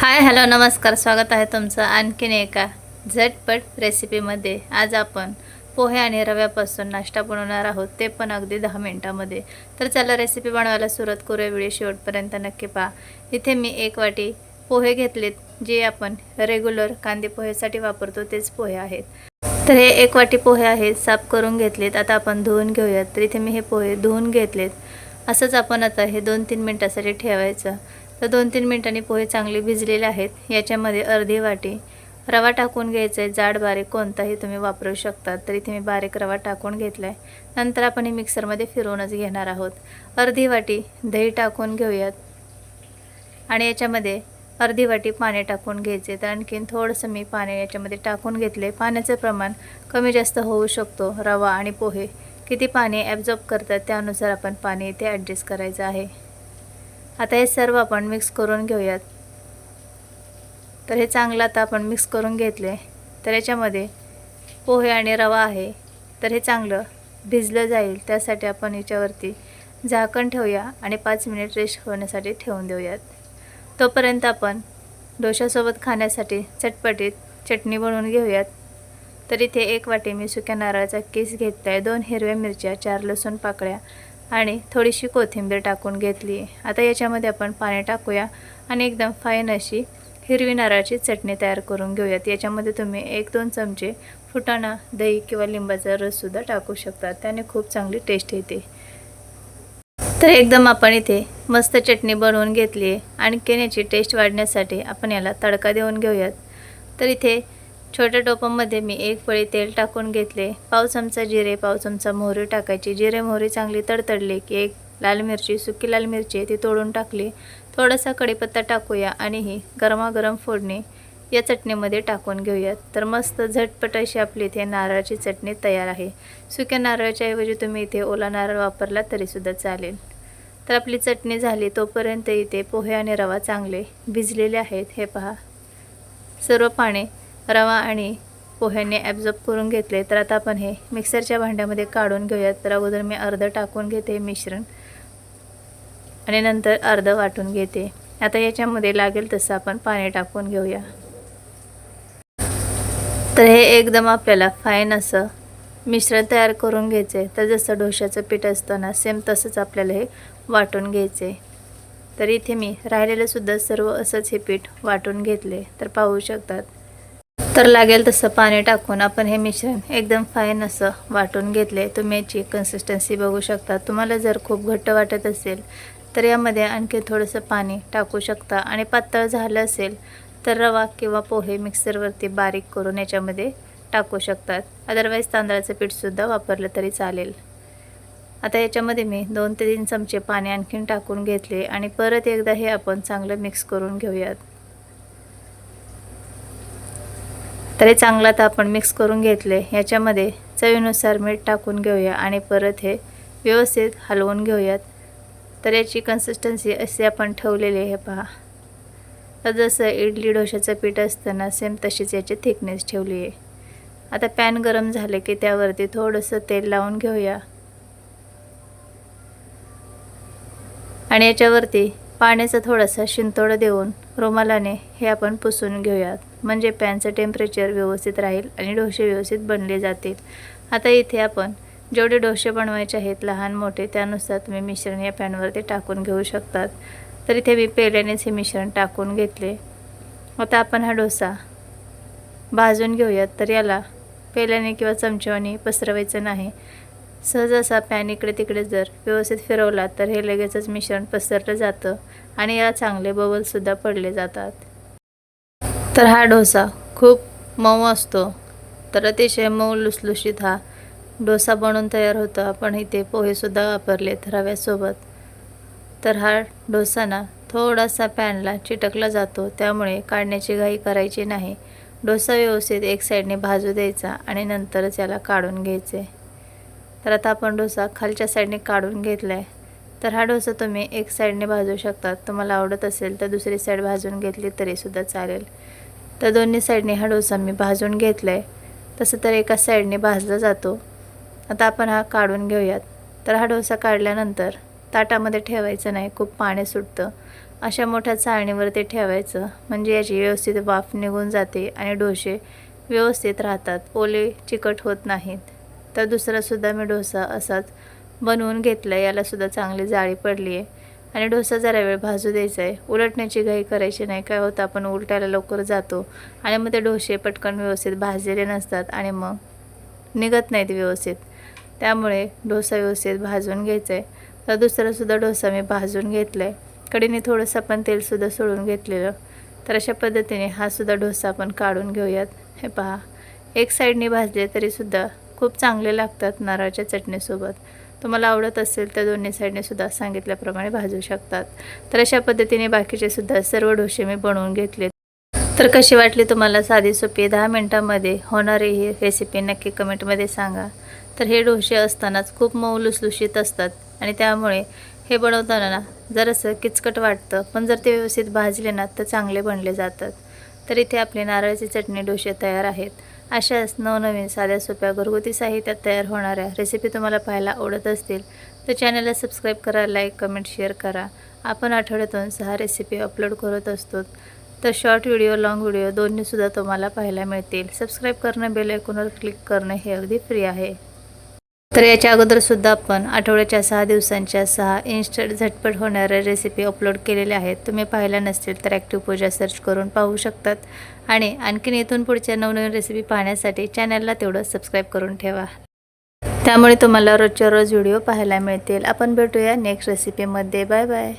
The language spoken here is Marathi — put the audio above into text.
हाय हॅलो नमस्कार स्वागत आहे तुमचं आणखीन एका झटपट रेसिपीमध्ये. आज आपण पोहे आणि रव्यापासून नाश्ता बनवणार आहोत ते पण अगदी दहा मिनटामध्ये. तर चला रेसिपी बनवायला सुरुवात करूया व्हिडिओ शेवटपर्यंत नक्की पहा. इथे मी एक वाटी पोहे घेतलेत जे आपण रेग्युलर कांदे पोहेसाठी वापरतो तेच पोहे आहेत. तर हे एक वाटी पोहे आहेत साफ करून घेतलेत. आता आपण धुवून घेऊयात. तर इथे मी हे पोहे धुवून घेतलेत. असंच आपण आता हे दोन तीन मिनटासाठी ठेवायचं. तर दोन तीन मिनटांनी पोहे चांगले भिजलेले आहेत. याच्यामध्ये अर्धी वाटी रवा टाकून घ्यायचा आहे जाड बारीक कोणताही तुम्ही वापरू शकता तर इथे मी बारीक रवा टाकून घेतला आहे नंतर आपण हे मिक्सरमध्ये फिरवूनच घेणार आहोत. अर्धी वाटी दही टाकून घेऊयात. आणि याच्यामध्ये अर्धी वाटी पाणी टाकून घ्यायचे. तर आणखीन थोडंसं मी पाणी याच्यामध्ये टाकून घेतले. पाण्याचं प्रमाण कमी जास्त होऊ शकतो. रवा आणि पोहे किती पाणी ॲब्झॉर्ब करतात त्यानुसार आपण पाणी इथे ॲडजस्ट करायचं आहे. आता हे सर्व आपण मिक्स करून घेऊयात. तर हे चांगलं आता आपण मिक्स करून घेतले तर याच्यामध्ये पोहे आणि रवा आहे. तर हे चांगलं भिजलं जाईल. त्यासाठी आपण याच्यावरती झाकण ठेवूया आणि पाच मिनिट रेस्ट होण्यासाठी ठेवून देऊयात. तोपर्यंत आपण डोशासोबत खाण्यासाठी चटपटीत चटणी बनवून घेऊयात. तर इथे एक वाटी मी सुक्या नारळाचा केस घेतला आहे दोन हिरव्या मिरच्या चार लसूण पाकळ्या आणि थोडीशी कोथिंबीर टाकून घेतली. आहे आता याच्यामध्ये आपण पाणी टाकूया आणि एकदम फाईन अशी हिरवी नारळाची चटणी तयार करून घेऊयात. याच्यामध्ये तुम्ही एक दोन चमचे फुटाणा दही किंवा लिंबाचा रससुद्धा टाकू शकता. त्याने खूप चांगली टेस्ट येते. तर एकदम आपण इथे मस्त चटणी बनवून घेतली आहे. आणखीन याची टेस्ट वाढण्यासाठी आपण याला तडका देऊन घेऊयात. तर इथे छोट्या टोपामध्ये मी एक पळी तेल टाकून घेतले. पाव चमचा जिरे पाव चमचा मोहरी टाकायची. जिरे मोहरी चांगली तडतडली की एक लाल मिरची सुकी लाल मिरची ती तोडून टाकली. थोडासा कढीपत्ता टाकूया आणि ही गरमागरम फोडणी या चटणीमध्ये टाकून घेऊयात. तर मस्त झटपट अशी आपली इथे नारळाची चटणी तयार आहे. सुक्या नारळाच्या ऐवजी तुम्ही इथे ओला नारळ वापरला तरीसुद्धा चालेल. तर आपली चटणी झाली तोपर्यंत इथे पोहे आणि रवा चांगले भिजलेले आहेत. हे पहा. सर्व पाणी रवा आणि पोह्याने ॲब्झॉर्ब करून घेतले. तर आता आपण हे मिक्सरच्या भांड्यामध्ये काढून घेऊयात. तर अगोदर मी अर्धं टाकून घेते मिश्रण. आणि नंतर अर्धं वाटून घेते. आता याच्यामध्ये लागेल तसं आपण पाणी टाकून घेऊया. तर हे एकदम आपल्याला फाईन असं मिश्रण तयार करून घ्यायचे तर जसं डोशाचं पीठ असतं ना सेम तसंच आपल्याला हे वाटून घ्यायचे तर इथे मी राहिलेलंसुद्धा सर्व असंच हे पीठ वाटून घेतले तर पाहू शकतात. तर लागेल तसं पाणी टाकून आपण हे मिश्रण एकदम फाईन असं वाटून घेतले. तुम्ही याची कन्सिस्टन्सी बघू शकता. तुम्हाला जर खूप घट्ट वाटत असेल तर यामध्ये आणखी थोडंसं पाणी टाकू शकता. आणि पातळ झालं असेल तर रवा किंवा पोहे मिक्सरवरती बारीक करून याच्यामध्ये टाकू शकतात अदरवाईज तांदळाचं पीठसुद्धा वापरलं तरी चालेल. आता याच्यामध्ये मी दोन ते तीन चमचे पाणी आणखीन टाकून घेतले. आणि परत एकदा हे आपण चांगलं मिक्स करून घेऊयात. तर हे चांगलं आता आपण मिक्स करून घेतले. याच्यामध्ये चवीनुसार मीठ टाकून घेऊया आणि परत हे व्यवस्थित हलवून घेऊयात. तर याची कन्सिस्टन्सी अशी आपण ठेवलेली आहे हे पहा. तर जसं इडली डोशाचं पीठ असताना सेम तशीच याची थिकनेस ठेवली आहे. आता पॅन गरम झाले की त्यावरती थोडंसं तेल लावून घेऊया. आणि याच्यावरती पाण्याचा थोडासा शिंतोडं देऊन रुमालाने हे आपण पुसून घेऊयात. म्हणजे पॅनचं टेम्परेचर व्यवस्थित राहील आणि डोसे व्यवस्थित बनले जातील. आता इथे आपण जेवढे डोसे बनवायचे आहेत लहान मोठे त्यानुसार तुम्ही मिश्रण या पॅनवरती टाकून घेऊ शकतात. तर इथे मी पेल्यानेच हे मिश्रण टाकून घेतले. आता आपण हा डोसा भाजून घेऊयात. तर याला पेल्याने किंवा चमच्याने पसरवायचं नाही. सहज असा पॅन इकडे तिकडे जर व्यवस्थित फिरवला तर हे लगेचच मिश्रण पसरलं जातं आणि याला चांगले बबलसुद्धा पडले जातात. तर हा डोसा खूप मऊ असतो. तर अतिशय मऊ लुसलुशीत हा डोसा बनवून तयार होतो. आपण इथे पोहेसुद्धा वापरलेत रव्यासोबत. तर हा डोसा ना थोडासा पॅनला चिटकला जातो. त्यामुळे काढण्याची घाई करायची नाही. डोसा व्यवस्थित एक साईडने भाजू द्यायचा आणि नंतरच याला काढून घ्यायचे. तर आता आपण डोसा खालच्या साईडने काढून घेतला आहे तर हा डोसा तुम्ही एक साईडने भाजू शकतात तुम्हाला आवडत असेल तर दुसरी साईड भाजून घेतली तरीसुद्धा चालेल. तर दोन्ही साईडने हा डोसा मी भाजून घेतला आहे तसं तर एका साईडने भाजला जातो. आता आपण हा काढून घेऊयात. तर हा डोसा काढल्यानंतर ताटामध्ये ठेवायचं नाही खूप पाणी सुटतं. अशा मोठ्या चाळणीवर ते ठेवायचं. म्हणजे याची व्यवस्थित वाफ निघून जाते आणि डोसे व्यवस्थित राहतात. ओले चिकट होत नाहीत. तर दुसरासुद्धा मी डोसा असाच बनवून घेतलं आहे यालासुद्धा चांगली जाळी पडली आहे आणि डोसा जरा वेळ भाजू द्यायचा आहे उलटण्याची घाई करायची नाही काय होतं आपण उलटायला लवकर जातो. आणि मग ते डोसे पटकन व्यवस्थित भाजलेले नसतात आणि मग निघत नाहीत व्यवस्थित. त्यामुळे डोसा व्यवस्थित भाजून घ्यायचा आहे तर दुसरासुद्धा डोसा मी भाजून घेतला आहे कडीने थोडंसं पण तेलसुद्धा सोडून घेतलेलं. तर अशा पद्धतीने हा सुद्धा डोसा आपण काढून घेऊयात. हे पहा. एक साईडने भाजले तरीसुद्धा खूप चांगले लागतात नारळाच्या चटणीसोबत. तुम्हाला आवडत असेल तर दोन्ही साईडने सुद्धा सांगितल्याप्रमाणे भाजू शकतात. तर अशा पद्धतीने बाकीचे सुद्धा सर्व डोसे मी बनवून घेतले. तर कशी वाटली तुम्हाला साधी सोपी दहा मिनटामध्ये? होणारी ही रेसिपी नक्की कमेंटमध्ये सांगा. तर हे डोसे असतानाच खूप मऊ लुसलुशीत असतात आणि त्यामुळे हे बनवताना ना जरासं किचकट वाटतं. पण जर ते व्यवस्थित भाजले ना तर चांगले बनले जातात. तर इथे आपले नारळाची चटणी डोसे तयार आहेत. अशाच नवनवीन साध्या सोप्या घरगुती साहित्यात तयार होणाऱ्या रेसिपी तुम्हाला पाहायला आवडत असतील तर चॅनलला सबस्क्राईब करा लाईक कमेंट शेअर करा. आपण आठवड्यातून सहा रेसिपी अपलोड करत असतो. तर शॉर्ट व्हिडिओ लॉंग व्हिडिओ दोन्हीसुद्धा तुम्हाला पाहायला मिळतील. सबस्क्राईब करणं बेल आयकॉनवर क्लिक करणं हे अगदी फ्री आहे. तर याच्या अगोदरसुद्धा आपण आठवड्याच्या सहा दिवसांच्या सहा इन्स्टंट झटपट होणाऱ्या रेसिपी अपलोड केलेल्या आहेत. तुम्ही पाहिल्या नसतील तर ॲक्टिव्ह पूजा सर्च करून पाहू शकतात. आणि आणखीन इथून पुढच्या नवनवीन रेसिपी पाहण्यासाठी चॅनलला तेवढं सबस्क्राईब करून ठेवा. त्यामुळे तुम्हाला रोजच्या रोज व्हिडिओ पाहायला मिळतील. आपण भेटूया नेक्स्ट रेसिपीमध्ये बाय बाय